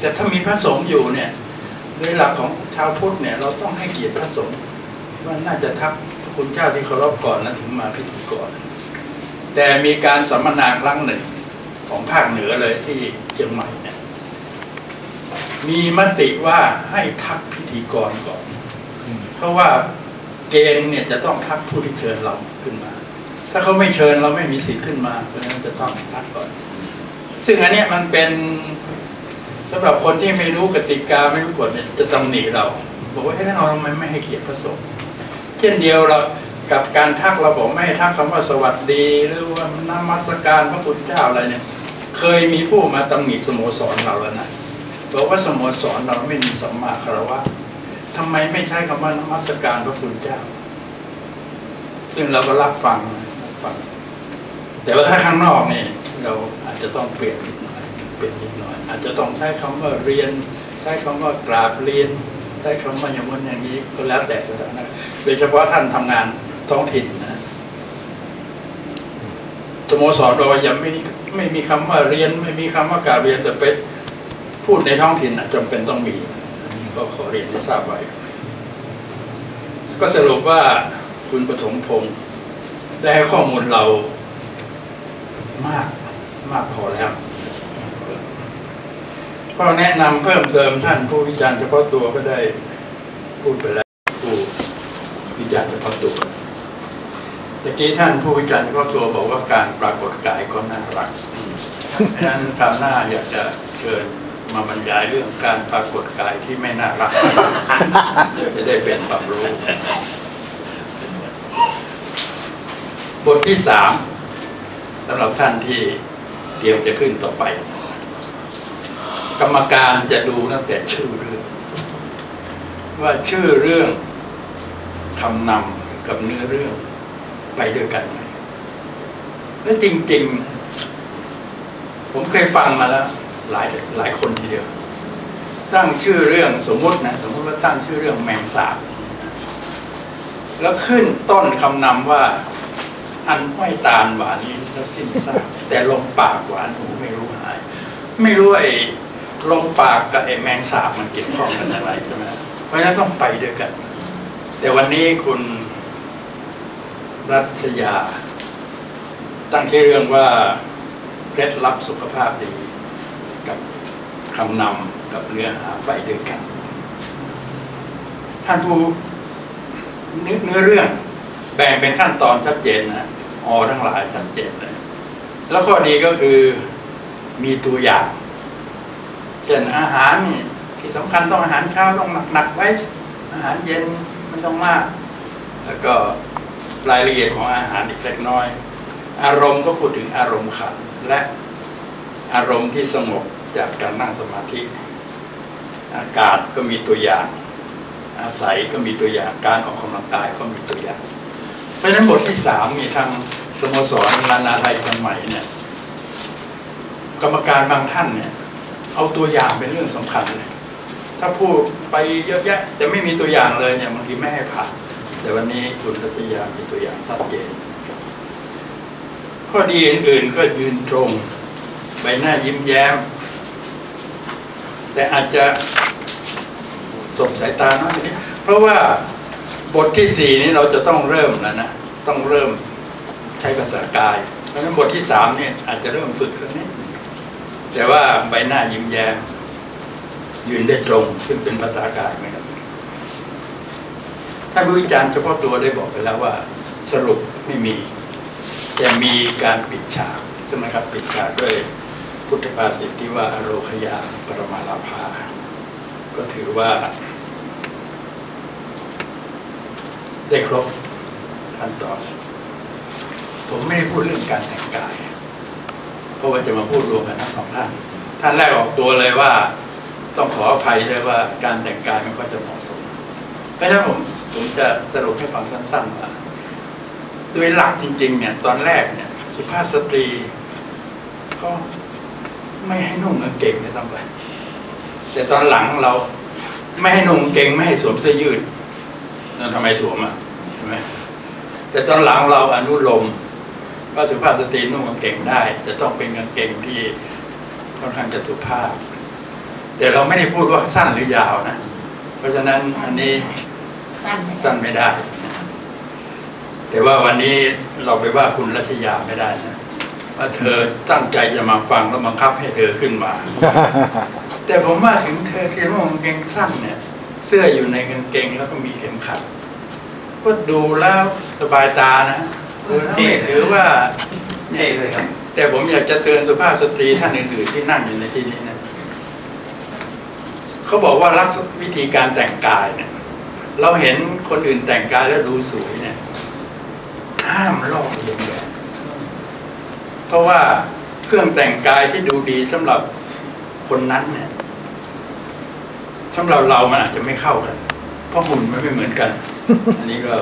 แต่ถ้ามีพระสงฆ์อยู่เนี่ยโดยหลักของชาวพุทธเนี่ยเราต้องให้เกียรติพระสงฆ์ว่าน่าจะทักพระคุณเจ้าที่เคารพก่อนนะถึงมาพิธีก่อน แต่มีการสัมมนาครั้งหนึ่งของภาคเหนือเลยที่เชียงใหม่เนี่ยมีมติว่าให้ทักพิธีกรก่อน เพราะว่าเกณฑ์เนี่ยจะต้องทักผู้ที่เชิญเราขึ้นมา ถ้าเขาไม่เชิญเราไม่มีสิทธิ์ขึ้นมาเพราะฉะนั้นจะต้องทักก่อน ซึ่งอันเนี้ยมันเป็น สำหรับคนที่ไม่รู้กติกาไม่รู้กฎเนี่ยจะตำหนิเรา บอกว่าเฮ้ยเราทำไมไม่ให้เกียรติพระสงฆ์เช่นเดียวเรากับการทักเราบอกไม่ให้ทักคำว่าสวัสดีหรือว่านมัสการพระคุณเจ้าอะไรเนี่ย เคยมีผู้มาตำหนิสโมสรเราแล้วนะบอกว่าสโมสรเราไม่มีสัมมาคารวะทำไมไม่ใช้คำว่านมัสการพระคุณเจ้า ซึ่งเราก็รับฟังฟัง แต่ว่าถ้าข้างนอกนี่เราอาจจะต้องเปลี่ยนนิด เปลี่ยนนิดหน่อย อาจจะต้องใช้คำว่าเรียน ใช้คำว่ากราบเรียน ใช้คำว่าอย่างนั้นอย่างนี้ก็แล้วแต่สถานะโดยเฉพาะท่านทำงานท้องถิ่นนะสโมสรเรายังไม่ไม่มีคำว่าเรียน ไม่มีคำว่ากราบเรียนแต่ไปพูดในท้องถิ่นจำเป็นต้องมีอันนี้ก็ขอเรียนให้ทราบไว้ ก็สรุปว่าคุณปฐมพงศ์ได้ให้ข้อมูลเรามากมากพอแล้ว ก็แนะนำเพิ่มเติมท่านผู้วิจารณ์เฉพาะตัวก็ได้พูดไปแล้วผู้วิจารณ์เฉพาะตัวตะกี้ท่านผู้วิจารณ์เฉพาะตัวบอกว่าการปรากฏกายก็น่ารักดังนั้นคราวหน้าอยากจะเชิญมาบรรยายเรื่องการปรากฏกายที่ไม่น่ารักเดี๋ยวจะได้เป็นความรู้ บทที่สามสำหรับท่านที่เตรียมจะขึ้นต่อไป กรรมการจะดูตั้งแต่ชื่อเรื่อง ว่าชื่อเรื่องคำนำกับเนื้อเรื่องไปด้วยกันไหมและจริง ๆ ผมเคยฟังมาแล้ว หลายหลายคนทีเดียว ตั้งชื่อเรื่องสมมตินะสมมติว่าตั้งชื่อเรื่องแมงสาบแล้วขึ้นต้นคำนำว่า อันห้อยตาลหวานนี้แล้วสิ้นซากแต่ลมปากหวานหูไม่รู้หาย ไม่รู้ไอ้ ลมปากกับไอ้แมงสาบมันเกี่ยวข้องกันอะไรใช่ไหมเพราะฉะนั้นต้องไปด้วยกัน แต่วันนี้คุณรัชยา ตั้งชื่อเรื่องว่าเคล็ดลับสุขภาพดี กับคำนำกับเนื้อหาไปด้วยกัน ท่านผู้นื้อเนื้อเรื่อง แบ่งเป็นขั้นตอนชัดเจนนะออทั้งหลายชัดเจนเลย แล้วข้อดีก็คือมีตัวอย่าง เช่นอาหารนี่ที่สำคัญต้องอาหารเช้าต้องหนักๆไว้ อาหารเย็นไม่ต้องมาก แล้วก็รายละเอียดของอาหารอีกเล็กน้อย อารมณ์ก็พูดถึงอารมณ์ขันและอารมณ์ที่สงบจากการนั่งสมาธิ อากาศก็มีตัวอย่าง อาศัยก็มีตัวอย่างการออกกำลังกายก็มีตัวอย่าง เพราะฉะนั้นบทที่สามมีทางสโมสรนานาไทยคนใหม่เนี่ยกรรมการบางท่านเนี่ย เอาตัวอย่างเป็นเรื่องสำคัญเลยถ้าพูดไปเยอะแยะ แต่ไม่มีตัวอย่างเลยเนี่ยบางทีไม่ให้ผ่านแต่วันนี้คุณรัตยามีตัวอย่างชัดเจน ข้อดีอื่นๆก็ยืนตรง ใบหน้ายิ้มแย้ม แต่อาจจะสบสายตาน้อยนิดเพราะว่าบทที่สี่นี้เราจะต้องเริ่มแล้วนะ ต้องเริ่มใช้ภาษากาย เพราะฉะนั้นบทที่สามเนี่ยอาจจะเริ่มฝึกสักนิด แต่ว่าใบหน้ายิ้มแย้มยืนได้ตรง ซึ่งเป็นภาษากายไหมครับท่านผู้วิจารณ์เฉพาะตัวได้บอกไปแล้วว่า สรุปไม่มี แต่มีการปิดฉากใช่ไหมครับปิดฉากด้วยพุทธภาษิตที่ว่าโรคยาปรมาลาภา ก็ถือว่า ได้ครบขั้นตอน ผมไม่ได้พูดเรื่องการแต่งกาย เพราะว่าจะมาพูดรวมกันทั้งสองท่าน ท่านแรกออกตัวเลยว่า ต้องขออภัยด้วยว่าการแต่งกายมันก็จะเหมาะสมเพราะฉะนั้นผมผมจะสรุปให้ฟังสั้นๆว่าโดยหลักจริง ๆ เนี่ย ตอนแรกเนี่ย สุภาพสตรีก็ไม่ให้นุ่งกางเกงเลยซ้ำไปแต่ตอนหลังเราไม่ให้นุ่งกางเกงไม่ให้สวมเสื้อยืดแล้วทำไมสวมอะใช่ไหมแต่ตอนหลังเราอนุโลม ว่าสุภาพสตรีนุ่งกางเกงได้จะต้องเป็นกางเกงที่ค่อนข้างจะสุภาพ แต่เราไม่ได้พูดว่าสั้นหรือยาวนะ เพราะฉะนั้นอันนี้สั้นไหมสั้นไม่ได้นะแต่ว่าวันนี้เราไปว่าคุณรัชยาไม่ได้นะว่าเธอตั้งใจจะมาฟังแล้วบังคับให้เธอขึ้นมา แต่ผมว่าถึงเธอเขียนว่ากางเกงสั้นเนี่ย เสื้ออยู่ในกางเกงแล้วก็มีเข็มขัด ก็ดูแล้วสบายตานะ ที่ถือว่าเท่เลยครับ แต่ผมอยากจะเตือนสุภาพสตรีท่านอื่นๆที่นั่งอยู่ในที่นี้นะเขาบอกว่ารักวิธีการแต่งกายเนี่ย เราเห็นคนอื่นแต่งกายแล้วดูสวยเนี่ย ห้ามลอกเลียนแบบเพราะว่าเครื่องแต่งกายที่ดูดีสำหรับคนนั้นเนี่ยสำหรับเรามันอาจจะไม่เข้ากัน เพราะหุ่นมันไม่เหมือนกัน อันนี้ก็